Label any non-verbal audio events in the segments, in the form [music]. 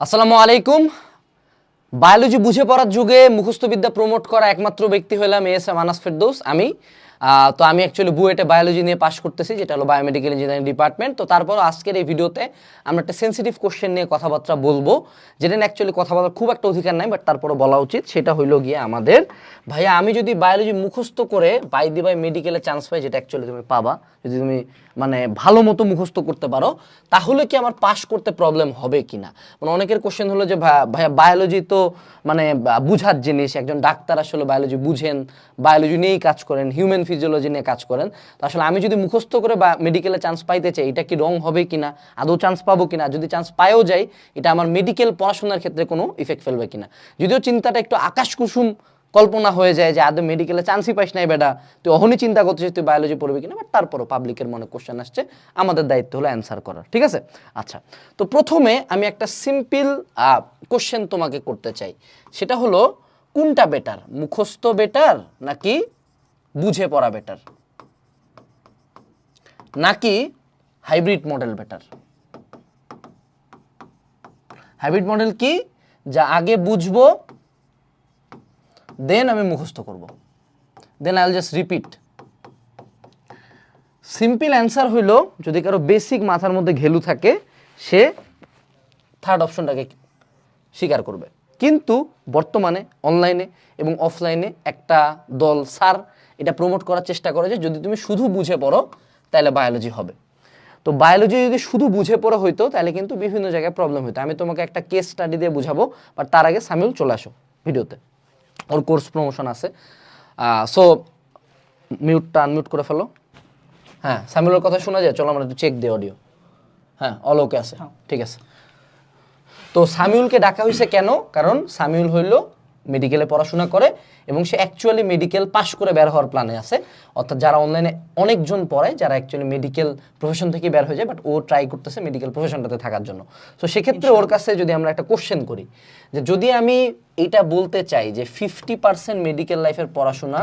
আসসালামু আলাইকুম। বায়োলজি বুঝে পড়ার যুগে মুখস্থবিদ্যা প্রমোট করা একমাত্র ব্যক্তি হলাম এস এম আনাস ফেরদৌস। আমি তো আমি অ্যাকচুয়ালি বুয়েটে বায়োলজি নিয়ে পাশ করতেছি, যেটা হলো বায়োমেডিক্যাল ইঞ্জিনিয়ারিং ডিপার্টমেন্ট তো তারপর আজকের এই ভিডিওতে আমরা একটা সেন্সিটিভ কোশ্চেন নিয়ে কথাবার্তা বলব, যেটা অ্যাকচুয়ালি কথা বলার খুব একটা অধিকার নাই বাট তারপরে বলা উচিত। সেটা হইল গিয়ে আমাদের, ভাইয়া আমি যদি বায়োলজি মুখস্থ করে বাই দি বাই মেডিকেলে চান্স পাই, যেটা অ্যাকচুয়ালি তুমি পাবা, যদি তুমি মানে ভালো মতো মুখস্থ করতে পারো, তাহলে কি আমার পাশ করতে প্রবলেম হবে কিনা? মানে অনেকের কোশ্চেন হলো যে, ভাইয়া বায়োলজি তো মানে বুঝার জিনিস, একজন ডাক্তার আসলে বায়োলজি বুঝেন বায়োলজি নিয়েই কাজ করেন হিউম্যান ফিজিওলজি নিয়ে কাজ করেন। তো আসলে আমি যদি মুখস্থ করে বা মেডিকেলে চান্স পাইতে চাই, এটা কি রং হবে কিনা, আদৌ চান্স পাবো কিনা, যদি চান্স পায়ও যাই, এটা আমার মেডিকেল পড়াশোনার ক্ষেত্রে কোনো ইফেক্ট ফেলবে কিনা। যদিও চিন্তাটা একটু আকাশ কুসুম কল্পনা হয়ে যায় যে, আদৌ মেডিকেলে চান্সই পাইস নাই বেটা, তুই অহনই চিন্তা করছিস তুই বায়োলজি পড়বি কিনা? বাট তারপরও পাবলিকের মনে কোশ্চেন আসছে, আমাদের দায়িত্ব হলো অ্যান্সার করার, ঠিক আছে? আচ্ছা তো প্রথমে আমি একটা সিম্পল কোশ্চেন তোমাকে করতে চাই। সেটা হলো, কোনটা বেটার মুখস্থ বেটার নাকি বুঝে পড়া বেটার নাকি hybrid model better hybrid model কি? যা আগে বুঝব দেন আমি মুখস্থ করব। Then I just repeat simple answer হইল, যদি কারও বেসিক মাথার মধ্যে ঘেলু থাকে, সে থার্ড অপশনটাকে স্বীকার করবে। কিন্তু বর্তমানে অনলাইনে এবং অফলাইনে একটা দল স্যার এটা প্রমোট করার চেষ্টা করে যে যদি তুমি শুধু বুঝে পড়ো তাহলে বায়োলজি হবে। তো বায়োলজি যদি শুধু বুঝে পড়া হইতো তাহলে কিন্তু বিভিন্ন জায়গায় প্রবলেম হতো আমি তোমাকে একটা কেস স্টাডি দিয়ে বুঝাবো বাট তার আগে সামিউল চলে আসো ভিডিওতে। ওর কোর্স প্রমোশন আছে। সো মিউটটা আনমিউট করে ফেলো। হ্যাঁ সামিউলের কথা শোনা যায়? চলো আমরা একটু চেক দিই অডিও হ্যাঁ অল ওকে আছে। ঠিক আছে। তো সামিউলকে ডাকা হয়েছে কেন? কারণ সামিউল হইল মেডিকেলে পড়াশোনা করে এবং সে অ্যাকচুয়ালি মেডিকেল পাশ করে বের হওয়ার প্ল্যানে আছে। অর্থাৎ যারা অনলাইনে অনেকজন পড়ায় যারা অ্যাকচুয়ালি মেডিকেল প্রফেশন থেকে বের হয়ে যায় বাট ও ট্রাই করতেছে মেডিকেল প্রফেশনটাতে থাকার জন্য। তো সেক্ষেত্রে ওর কাছে যদি আমরা একটা কোশ্চেন করি যে যদি আমি এটা বলতে চাই যে ফিফটি পার্সেন্ট মেডিকেল লাইফের পড়াশোনা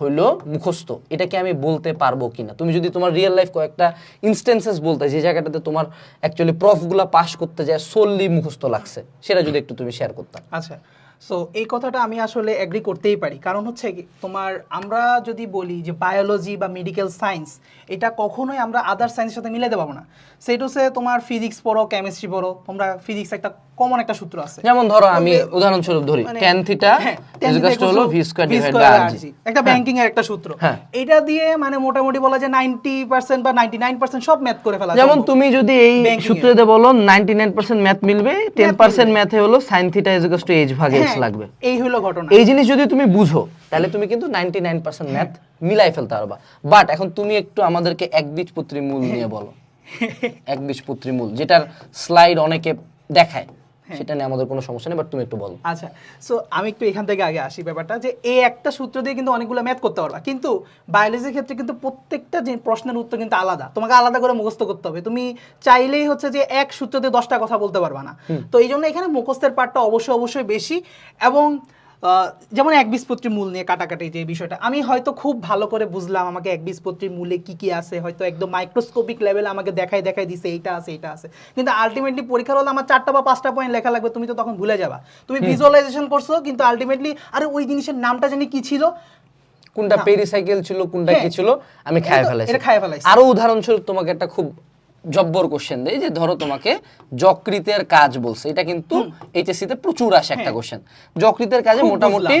হইল মুখস্থ এটাকে আমি বলতে পারব কিনা? তুমি যদি তোমার রিয়েল লাইফ কয়েকটা ইনস্টেন্সেস বলতে যে জায়গাটাতে তোমার অ্যাকচুয়ালি প্রফগুলা পাস করতে যায় সোললি মুখস্থ লাগছে সেটা যদি একটু তুমি শেয়ার করতে। আচ্ছা সো এই কথাটা আমি আসলে এগ্রি করতেই পারি। কারণ হচ্ছে তোমার আমরা যদি বলি যে বায়োলজি বা মেডিকেল সায়েন্স এটা কখনোই আমরা আদার সায়েন্সের সাথে মিলাতে পারব না। সেটা হচ্ছে তোমার ফিজিক্স পড়ো কেমিস্ট্রি পড়ো তোমরা ফিজিক্স একটা কমন একটা সূত্র আছে। যেমন ধরো আমি উদাহরণস্বরূপ ধরি মানে- tan হ্যাঁ, theta হলো equals v rg RG একটা ব্যাংকিং এর একটা সূত্র। হ্যাঁ। এটা দিয়ে মানে মোটামুটি বলা যায় 90% বা 99% সব ম্যাথ করে ফেলা যেমন তুমি যদি এই সূত্রে দিয়ে বলো 99% ম্যাথ মিলবে 10% ম্যাথে হলো sin to h ভাগ x হ্যাঁ, লাগবে। এই হলো ঘটনা। এই জিনিস যদি তুমি বুঝো তাহলে তুমি কিন্তু নাইনটি নাইন পার্সেন্ট ম্যাথ মিলাই ফেলতে পারবা। বাট এখন তুমি একটু আমাদেরকে একবীজপত্রী মূল নিয়ে বলো। একবীজপত্রী মূল যেটার স্লাইড অনেকে দেখায়। সেটা নিয়ে আমাদের কোনো সমস্যা নেই বাট তুমি একটু বলো। আচ্ছা সো আমি একটু এখান থেকে আগে আসি ব্যাপারটা যে এই একটা সূত্র দিয়ে কিন্তু অনেকগুলো ম্যাথ করতে পারবা কিন্তু বায়োলজির ক্ষেত্রে কিন্তু প্রত্যেকটা যে প্রশ্নের উত্তর কিন্তু আলাদা তোমাকে আলাদা করে মুখস্থ করতে হবে। তুমি চাইলেই হচ্ছে যে এক সূত্র দিয়ে দশটা কথা বলতে পারবা না। তো এই জন্য এখানে মুখস্থের পার্টটা অবশ্যই অবশ্যই বেশি এবং যেমন একবীজপত্রী মূল নিয়ে কাটাকাটি যে বিষয়টা আমি হয়তো খুব ভালো করে বুঝলাম আমাকে একবীজপত্রীর মূলে কি কি আছে হয়তো একদম মাইক্রোস্কোপিক লেভেলে আমাকে দেখাই দেখাই দিছে এইটা আছে এইটা আছে। কিন্তু আলটিমেটলি পরীক্ষার হলে আমার চারটা বা পাঁচটা পয়েন্ট লেখা লাগবে তুমি তো তখন ভুলে যাবা। তুমি ভিজুয়ালাইজেশন করছ কিন্তু আলটিমেটলি আরে ওই জিনিসের নামটা জানি কি ছিল? কোনটা পেরিসাইকেল ছিল কোনটা কি হ্যাঁ। ছিল আমি খায় ফেলাইছি। এটা খাইয়া ফেলাইছি। আরও উদাহরণস্বরূপ তোমাকে একটা খুব জব্বর কোশ্চেন দেয় যে ধরো তোমাকে যকৃতের কাজ বলছে। এটা কিন্তু এইচএসসি তে প্রচুর আসে একটা কোশ্চেন যকৃতের কাজে হ্যাঁ। মোটামুটি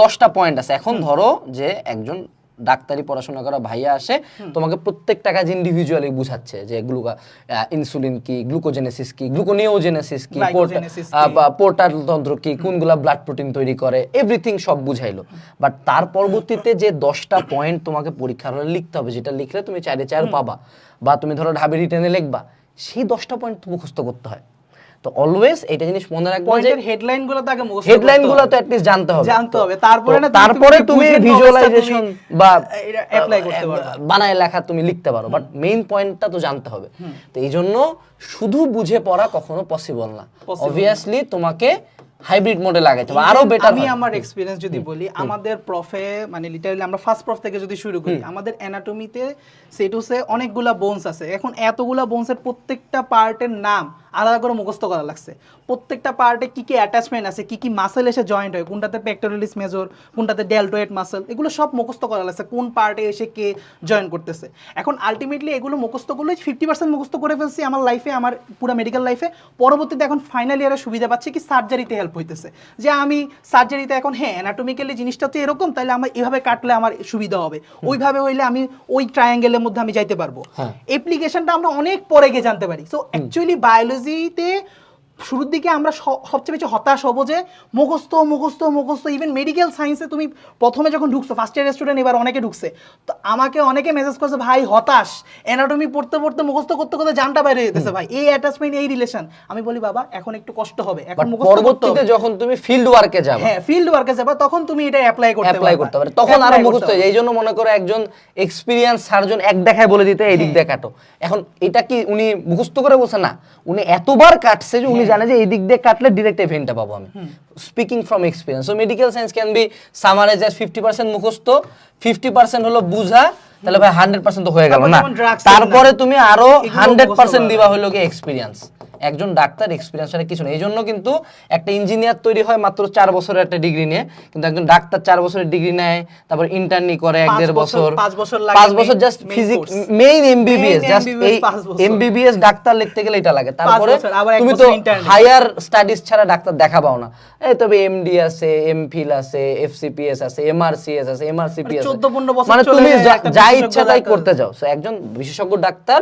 দশটা পয়েন্ট আছে। এখন ধরো যে একজন ডাক্তারি পড়াশোনা করা ভাইয়া আসে তোমাকে প্রত্যেকটা কাজ ইন্ডিভিজুয়ালি বুঝাচ্ছে যে গ্লুকা ইনসুলিন কি গ্লুকোজেনেসিস কি গ্লুকোনিওজেনেসিস কি পোর্টাল তন্ত্র কি কোনগুলা ব্লাড প্রোটিন তৈরি করে এভরিথিং সব বুঝাইলো। বাট তার পরবর্তীতে যে দশটা পয়েন্ট তোমাকে পরীক্ষার হলে লিখতে হবে যেটা লিখলে তুমি চারে চার পাবা বা তুমি ধরো ঢাবি রিটেনে লিখবা সেই দশটা পয়েন্ট মুখস্থ করতে হয়। তো অলওয়েজ এটা জিনিস মনে রাখবে যে পয়েন্টের হেডলাইনগুলো তো আগে মুখস্থ হেডলাইনগুলো তো অ্যাটলিস্ট জানতে হবে। জানতে হবে। তারপরে না তারপরে তুমি ভিজুয়ালাইজেশন বা apply করতে পারবে। বানায় লেখা তুমি লিখতে পারো। বাট মেইন পয়েন্টটা তো জানতে হবে। তো এই জন্য শুধু বুঝে পড়া কখনো পসিবল না। অবভিয়াসলি তোমাকে হাইব্রিড মডে লাগাইতে হবে। আরও বেটার আমি আমার এক্সপিরিয়েন্স যদি বলি আমাদের প্রফে মানে লিটারালি আমরা ফার্স্ট প্রফ থেকে যদি শুরু করি আমাদের অ্যানাটমিতে সেটুসে অনেকগুলা বোনস আছে। এখন এতগুলা বোনসের প্রত্যেকটা পার্টের নাম আলাদা করে মুখস্থ করা লাগছে। প্রত্যেকটা পার্টে কি কি অ্যাটাচমেন্ট আছে কি কি মাসেল এসে জয়েন্ট হয় কোনটাতে পেক্টোরালিস মেজর কোনটাতে ডেলটোয়েট মাসেল এগুলো সব মুখস্থ করা লাগছে কোন পার্টে এসে কে জয়েন করতেছে। এখন আলটিমেটলি এগুলো মুখস্থগুলো ফিফটি পার্সেন্ট মুখস্থ করে ফেলছি আমার লাইফে আমার পুরো মেডিকেল লাইফে পরবর্তীতে এখন ফাইনাল ইয়ারে সুবিধা পাচ্ছে কি সার্জারিতে হেল্প হইতেছে। যে আমি সার্জারিতে এখন হ্যাঁ অ্যানাটমিক্যালি জিনিসটা তো এরকম তাহলে আমার এভাবে কাটলে আমার সুবিধা হবে। ওইভাবে হইলে আমি ওই ট্রায়াঙ্গেলের মধ্যে আমি যাইতে পারব। অ্যাপ্লিকেশনটা আমরা অনেক পরে গিয়ে জানতে পারি। সো অ্যাকচুয়ালি 風いて শুরুর দিকে আমরা সবচেয়ে বেশি হতাশ হব যে মুখস্থ মুখস্থ মুখস্থ ইভেন মেডিকেল সায়েন্সে তুমি প্রথমে যখন ঢুকছো ফার্স্ট ইয়ার স্টুডেন্ট এবার অনেকে ঢুকছে তো আমাকে অনেকে মেসেজ করছে ভাই হতাশ অ্যানাটমি পড়তে পড়তে মুখস্থ করতে করতে জানটা বাইরে যেতেছে ভাই এই অ্যাটাচমেন্ট এই রিলেশন আমি বলি বাবা এখন একটু কষ্ট হবে এখন পরবর্তীতে যখন তুমি ফিল্ড ওয়ার্কে যাবে। হ্যাঁ ফিল্ড ওয়ার্কে যাবা তখন তুমি এটা অ্যাপ্লাই করতে অ্যাপ্লাই করতে পারে তখন আরও মুখস্থ হয়ে এই জন্য মনে করো একজন এক্সপিরিয়েন্স সার্জন এক দেখায় বলে দিতে এই দিক হ্যাঁ। দিয়ে কাটো এখন এটা কি উনি মুখস্থ করে বলছে? না। উনি এতবার কাটছে যে হ্যাঁ। উনি জানে যে এই দিক দিয়ে কাটলে ডিরেক্ট এভেন্টটা পাবো আমি। Speaking from experience so medical science can be summarize as fifty percent মুখস্থ ফিফটি পার্সেন্ট হলো বুঝা তাহলে ভাই হান্ড্রেড পার্সেন্ট তো হয়ে গেল না। তারপরে তুমি আরও হান্ড্রেড পার্সেন্ট দিবা হলো কি এক্সপিরিয়েন্স একজন ডাক্তার এক্সপিরিয়েন্স ছাড়া কিছু নেই। এই জন্য কিন্তু একটা ইঞ্জিনিয়ার তৈরি হয় মাত্র চার বছরের একটা ডিগ্রি নিয়ে। কিন্তু একজন ডাক্তার চার বছরের ডিগ্রি নেয় তারপর ইন্টার্নি করে এক দেড় বছর- পাঁচ বছর পাঁচ বছর just physics main MBBS just এই এমবিবিএস ডাক্তার লিখতে গেলে এটা লাগে। তারপরে তুমি তো হায়ার স্টাডিজ ছাড়া ডাক্তার দেখা পাও না। এই তবে এমডি আছে এমফিল আছে এফসিপিএস আছে এমআরসিএস আছে এমআরসিপিএস মানে 14-15 বছর মানে তুমি যা- ইচ্ছা তাই করতে যাও। সো একজন বিশেষজ্ঞ doctor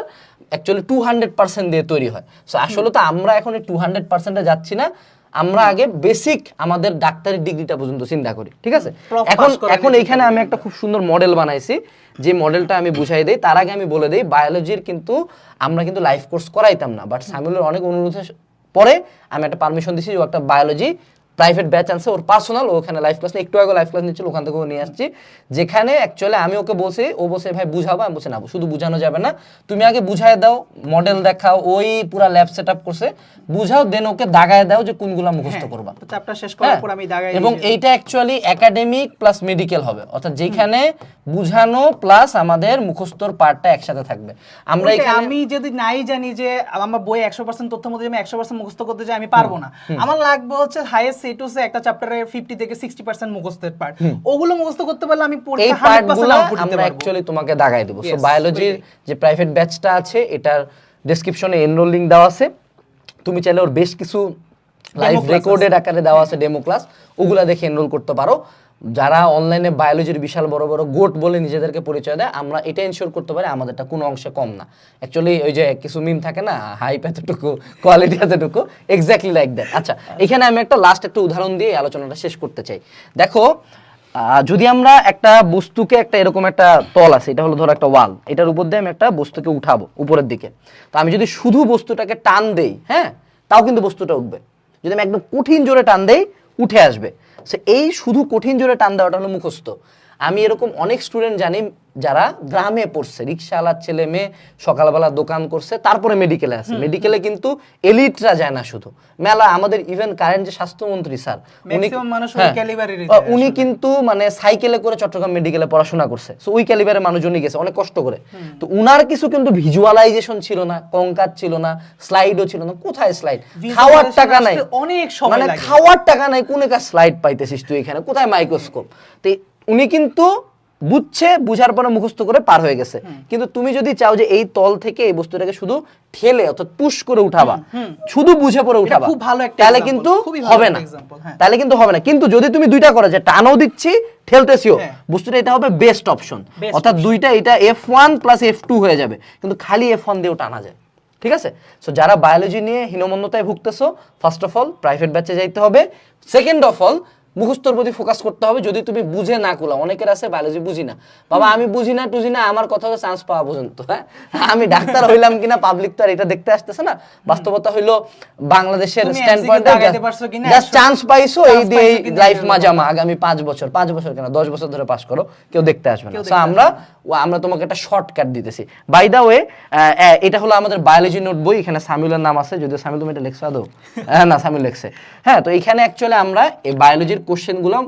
actually two hundred percent দিয়ে তৈরি হয়। সো আসলে তো আমরা এখন টু হান্ড্রেড পার্সেন্টে যাচ্ছি না। আমরা আগে বেসিক আমাদের ডাক্তারি ডিগ্রিটা পর্যন্ত চিন্তা করি ঠিক আছে? এখন এখন এইখানে আমি একটা খুব সুন্দর মডেল বানাইছি যে মডেলটা আমি বুঝাই দিই। তার আগে আমি বলে দিই বায়োলজির কিন্তু আমরা কিন্তু লাইফ কোর্স করাইতাম না। বাট সামিলের অনেক অনুরোধের পরে আমি একটা পারমিশন দিছি যে একটা বায়োলজি প্রাইভেট ব্যাচ আনছে ওর পার্সোনাল ওখানে লাইফ ক্লাস একটু আগে লাইফ ক্লাস নিচ্ছিল ওখান থেকে ও নিয়ে আসছি। যেখানে অ্যাকচুয়ালি আমি ওকে বলছি ও বলছে ভাই বুঝাবো? আমি বলছি না শুধু বুঝানো যাবে না। তুমি আগে বুঝায় দাও মডেল দেখাও ওই পুরা ল্যাব সেট আপ করছে। বুঝাও দেন ওকে দাগায় দাও যে কোনগুলা মুখস্থ করবা। চ্যাপ্টার শেষ করার হ্যাঁ, পর আমি দাগাই এবং এইটা অ্যাকচুয়ালি একাডেমিক প্লাস মেডিকেল হবে। অর্থাৎ যেখানে বুঝানো প্লাস আমাদের মুখস্থর পার্টটা একসাথে থাকবে। আমরা এখানে আমি যদি নাই জানি যে আমার বই একশো পার্সেন্ট তথ্য মধ্যে আমি একশো পার্সেন্ট মুখস্থ করতে চাই আমি পারব না। আমার লাগবে হচ্ছে হাইয়েস্ট একটা চ্যাপ্টারে ফিফটি থেকে সিক্সটি পার্সেন্ট মুখস্থের পার্ট ওগুলো মুখস্থ করতে পারলে আমি এই পরীক্ষা হান্ড্রেড পার্টগুলো পার্সেন্ট আউটপুট দিতে আমরা পারব। অ্যাকচুয়ালি তোমাকে দাগাই দেব। সো বায়োলজির যে প্রাইভেট ব্যাচটা আছে এটার ডেসক্রিপশনে এনরোল লিংক দেওয়া আছে। তুমি চাইলে ওর বেশ কিছু লাইভ রেকর্ডেড আকারে দেওয়া আছে ডেমো ক্লাস ওগুলা দেখে এনরোল করতে পারো। যারা অনলাইনে বায়োলজির বিশাল বড় বড় গোট বলে নিজেদেরকে পরিচয় দেয়, আমরা এটা ইনশিওর করতে পারি আমাদেরটা কোনো অংশে কম না। অ্যাকচুয়ালি ওই যে কিছু মিম থাকে না হাইপ এতটুকু কোয়ালিটি এতটুকু এক্স্যাক্টলি লাইক দ্যাট আচ্ছা এখানে আমি একটা লাস্ট একটা উদাহরণ দিয়ে আলোচনাটা শেষ করতে চাই। দেখো যদি আমরা একটা বস্তুকে একটা এরকম একটা তল আছে, এটা হলো ধরো একটা ওয়াল এটার উপর দিয়ে আমি একটা বস্তুকে উঠাবো উপরের দিকে। তো আমি যদি শুধু বস্তুটাকে টান দেই হ্যাঁ তাও কিন্তু বস্তুটা উঠবে। যদি আমি একদম কঠিন জোরে টান দেই, উঠে আসবে। সে এই শুধু কঠিন জোরে টান দেওয়াটা হলো মুখস্থ। আমি এরকম অনেক স্টুডেন্ট জানি যারা গ্রামে পড়ছে রিক্সাওয়ালার ছেলে মেয়ে সকালবেলা দোকান করছে তারপরে মেডিকেলে আছে মেডিকেলে কিন্তু এলিটরা যায় না শুধু। মেলা আমাদের ইভেন কারেন্ট যে স্বাস্থ্যমন্ত্রী স্যার উনি ওই হ্যাঁ, উনি কিন্তু মানে সাইকেলে করে চট্টগ্রাম মেডিকেলে পড়াশোনা করছে। সো ওই ক্যালিবারের মানুষজনই গেছে অনেক কষ্ট করে। তো উনার কিছু কিন্তু ভিজুয়ালাইজেশন ছিল না কঙ্কার ছিল না স্লাইডও ছিল না। কোথায় স্লাইড খাওয়ার টাকা নাই। অনেক সময় মানে খাওয়ার টাকা নাই কোন একটা স্লাইড পাইতেছিস তুই এখানে? কোথায় মাইক্রোস্কোপ তো উনি কিন্তু বুঝছে বুঝার পরে মুখস্থ করে পার হয়ে গেছে। কিন্তু তুমি যদি চাও যে এই তল থেকে এই বস্তুটাকে শুধু ঠেলে অর্থাৎ পুশ করে উঠাবা শুধু বুঝে পরে উঠাবা খুব ভালো একটা তাহলে কিন্তু হবে না। হ্যাঁ। তাহলে কিন্তু হবে না। কিন্তু যদি তুমি দুইটা করো যে টানও দিচ্ছি ঠেলতেছিও হ্যাঁ। বস্তুটা এটা হবে বেস্ট অপশন অর্থাৎ দুইটা এটা F one plus F two হয়ে যাবে। কিন্তু খালি এফ ওয়ান দিয়েও টানা যায়। ঠিক আছে? সো যারা বায়োলজি নিয়ে হীনমন্যতায় ভুগতেছো ফার্স্ট অফ অল প্রাইভেট ব্যাচে যাইতে হবে। সেকেন্ড অফ অল মুখস্থর প্রতি ফোকাস করতে হবে যদি তুমি বুঝে না কুলা অনেকের আছে বায়োলজি বুঝি না। বাবা আমি বুঝি না টুঝি না আমার কথা চান্স পাওয়া পর্যন্ত হ্যাঁ? আমি ডাক্তার হইলাম কিনা পাবলিক তো আর এটা দেখতে আসতেছে না। বাস্তবতা হইল বাংলাদেশের স্ট্যান্ড পয়েন্ট? জাস্ট চান্স পাইছো এই দিয়ে লাইফ মাজামা আগামী পাঁচ বছর। পাঁচ বছর কেন? দশ বছর ধরে পাস করো। কেউ দেখতে আসবে না। আমরা আমরা তোমাকে একটা শর্টকাট দিতেছি। বাই দা ওয়ে এটা হলো আমাদের বায়োলজি নোট বই এখানে সামিউলের নাম আছে। যদিও সামিউল তুমি এটা লেখছো আদৌ? [laughs] হ্যাঁ না সামিউল লেখছে। হ্যাঁ তো এখানে অ্যাকচুয়ালি আমরা এই বায়োলজির কোশ্চেনগুলো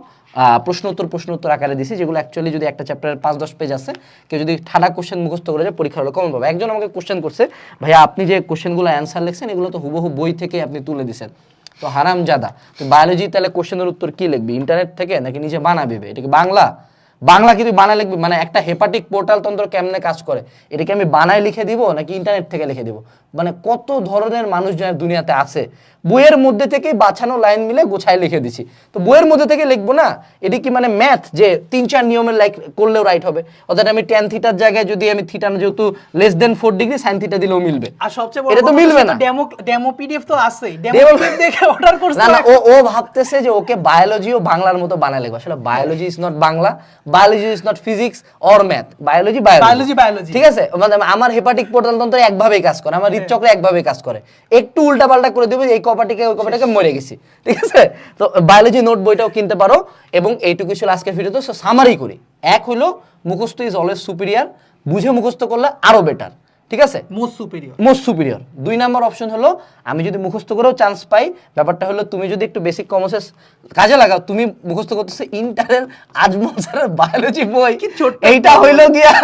প্রশ্নোত্তর প্রশ্নোত্তর আকারে দিছি, যেগুলো অ্যাকচুয়ালি যদি একটা চ্যাপ্টারের পাঁচ, দশ পেজ আছে, কেউ যদি ঠাডা কোশ্চেন মুখস্থ করে যায় পরীক্ষা হলে কমন পাবে। একজন আমাকে কোশ্চেন করছে, ভাইয়া, আপনি যে কোশ্চেনগুলো অ্যান্সার লিখছেন, এগুলো তো হুবহু বই থেকে আপনি তুলে দিছেন। তো হারাম জাদা তো বায়োলজি তাহলে কোশ্চেনের উত্তর কি লিখবি? ইন্টারনেট থেকে নাকি নিজে বানাবে? এটা কি বাংলা? বাংলা কিন্তু বানায় লিখবি? মানে একটা হেপাটিক পোর্টাল তন্ত্র কেমনে কাজ করে? এটাকে আমি বানায় লিখে দিব নাকি ইন্টারনেট থেকে লিখে দিব? মানে কত ধরনের মানুষজন দুনিয়াতে আছে? বইয়ের মধ্যে থেকে বাছানো লাইন মিলে গোছায় লিখে দিছি। তো বইয়ের মধ্যে থেকে লিখব না? এটি কি মানে ম্যাথ যে তিন চার নিয়মের লাইক করলেও রাইট হবে? অর্থাৎ আমি টেন থিটার জায়গায় যদি আমি থিটা যেহেতু less than four degree sine theta দিলেও মিলবে। আর সবচেয়ে এটা তো মিলবে না। ডেমো ডেমো পিডিএফ তো আছেই। ডেমো পিডিএফ দেখে অর্ডার করতে না না ও ও ভাবতেছে যে ওকে বায়োলজিও বাংলার মতো বানায় লিখবে। আসলে biology is not Bangla biology is not physics or math biology biology biology ঠিক আছে? মানে আমার হেপাটিক পোর্টাল তন্ত্র একভাবেই কাজ করে আমার হৃদচক্র একভাবেই কাজ করে। একটু উল্টাপাল্টা করে দেবে এই কপাটিকে ওই কপাটিকে মরে গেছি। ঠিক আছে? তো বায়োলজি নোট বইটাও কিনতে পারো এবং এইটুকু ছিল আজকের ভিডিও তো। সামারি করি। এক হলো মুখস্থ ইজ অলওয়েজ সুপিরিয়ার বুঝে মুখস্থ করলে আরও বেটার ঠিক আছে? Most superior. Most superior. দুই নাম্বার অপশন হলো আমি যদি মুখস্থ করেও চান্স পাই ব্যাপারটা হলো তুমি যদি একটু বেসিক কমার্সের কাজে লাগাও তুমি মুখস্থ করতেছো ইন্টারের আজমল স্যারের বায়োলজি বই। এইটা হইল গিয়া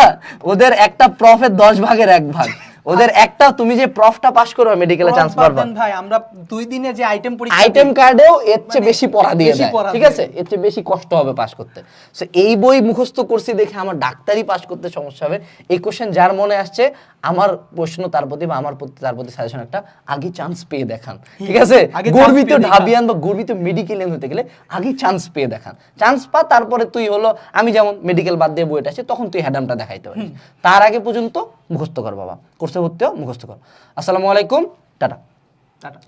ওদের একটা প্রফের দশ ভাগের এক ভাগ। ওদের একটা তুমি যে প্রফটা পাস করবে মেডিকেলে চান্স পারবা ভাই আমরা দুই দিনে যে আইটেম পরীক্ষা আইটেম কার্ডেও এর চেয়ে বেশি পড়া দিয়ে দেয় ঠিক আছে? এর চেয়ে বেশি কষ্ট হবে পাস করতে। সো এই বই মুখস্থ করছি দেখে আমার ডাক্তারি পাস করতে সমস্যা হবে। এই কোশ্চেন যার মনে আসছে আমার প্রশ্ন তার প্রতি বা আমার প্রতি তার প্রতি সাজেশন একটা আগে চান্স পেয়ে দেখান ঠিক আছে? গর্বিত। ঢাবিয়ান বা গর্বিত মেডিকেলিয়ান হতে গেলে আগে চান্স পেয়ে দেখান। চান্স পা তারপরে তুই হলো আমি যেমন মেডিকেল বাদ দিয়ে বইটা আছে তখন তুই হ্যাডামটা দেখাইতে পারিস। তার আগে পর্যন্ত মুখস্থ কর বাবা। কোর্সে ভর্তি হও মুখস্থ কর। আসসালামু আলাইকুম টাটা। টাটা।